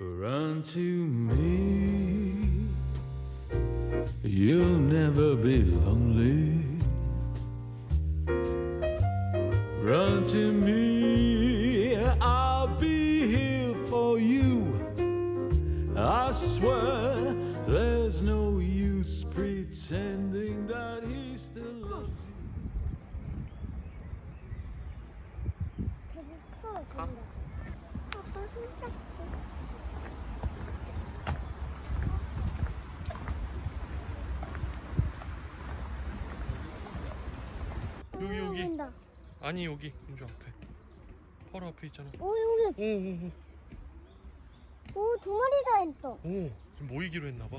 Run to me. You'll never be lonely. Run to me. I'll be here for you. I swear there's no use pretending 여기, 여기. 온다. 아니 여기 윤주 앞에 바로 앞에 있잖아 오 여기 오오오 오 두 마리가 있어. 오, 지금 모이기로 했나 봐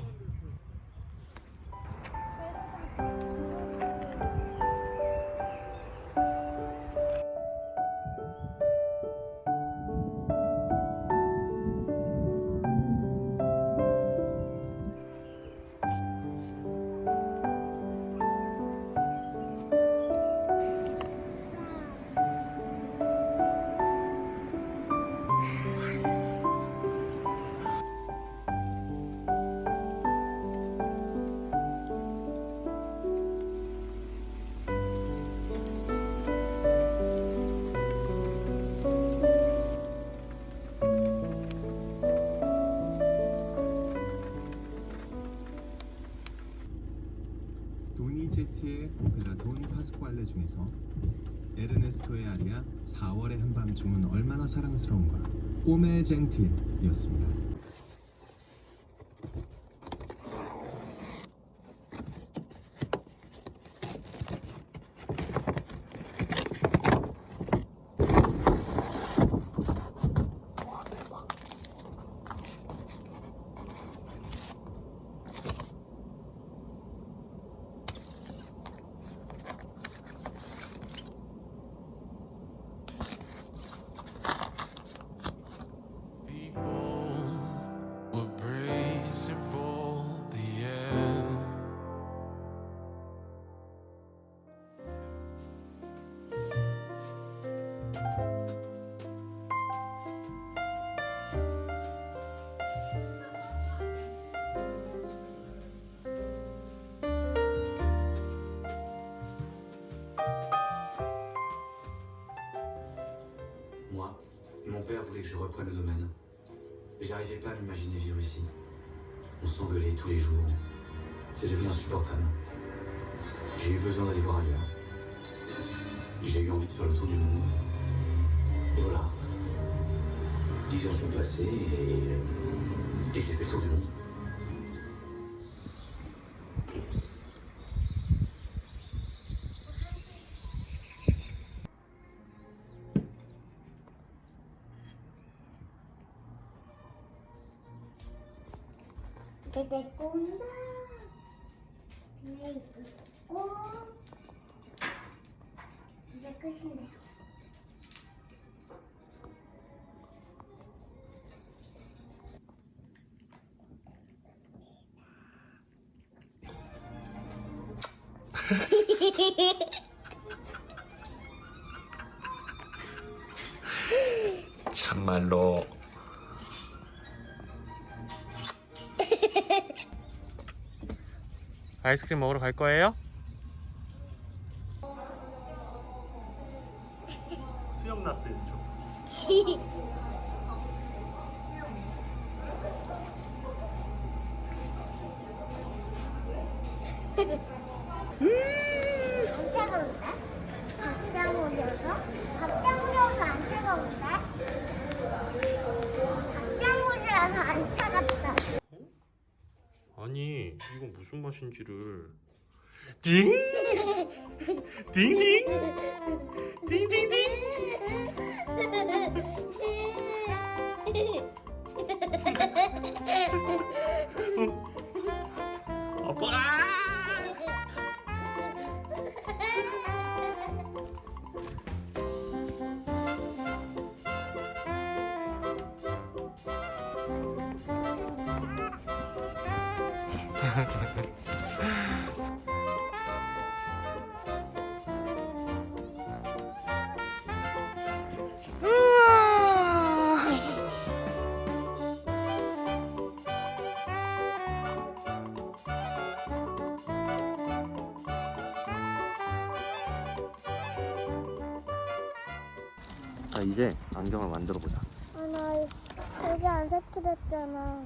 도니제티의 오페라 돈 파스quale 중에서 에르네스토의 아리아 4월의 한밤중은 얼마나 사랑스러운가 꼬메 젠틸이었습니다. Je reprenne le domaine. J'arrivais pas à m'imaginer vivre ici. On s'engueulait tous les jours. C'est devenu insupportable. J'ai eu besoin d'aller voir ailleurs. J'ai eu envie de faire le tour du monde. Et voilà. Dix ans sont passés et, et j'ai fait le tour du monde. 내 꼬인다. 네, 꼬. 이제 끝이네요. 참말로 아이스크림 먹으러 갈 거예요? 수영 났어요 저. 안 차가운데? 밥장 올려서? 밥장 올려서 안 차가운데? 밥장 올려서 안 차갑다. 아니 이건 무슨 맛인지를. 띵 띵띵 띵띵 자 이제 안경을 만들어 보자. 아나 여기 안 색칠했잖아.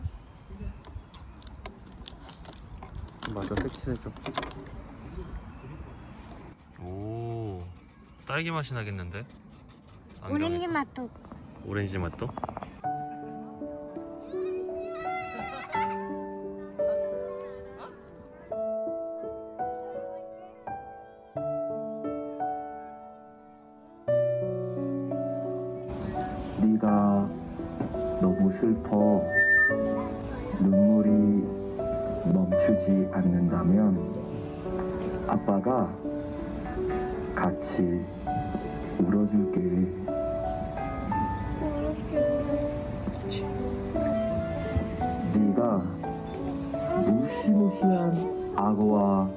맞아 색칠해줘. 오 딸기 맛이 나겠는데? 오렌지 맛도. 오렌지 맛도? 네가 너무 슬퍼 눈물이 멈추지 않는다면 아빠가 같이 울어줄게. 네가 무시무시한 악어와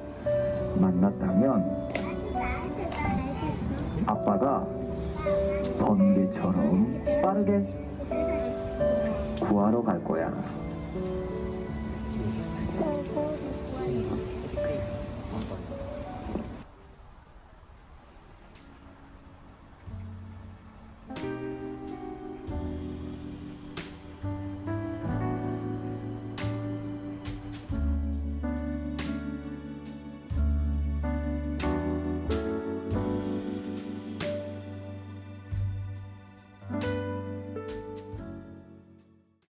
만났다면 아빠가 번개처럼 빠르게 구하러 갈 거야. Thank you.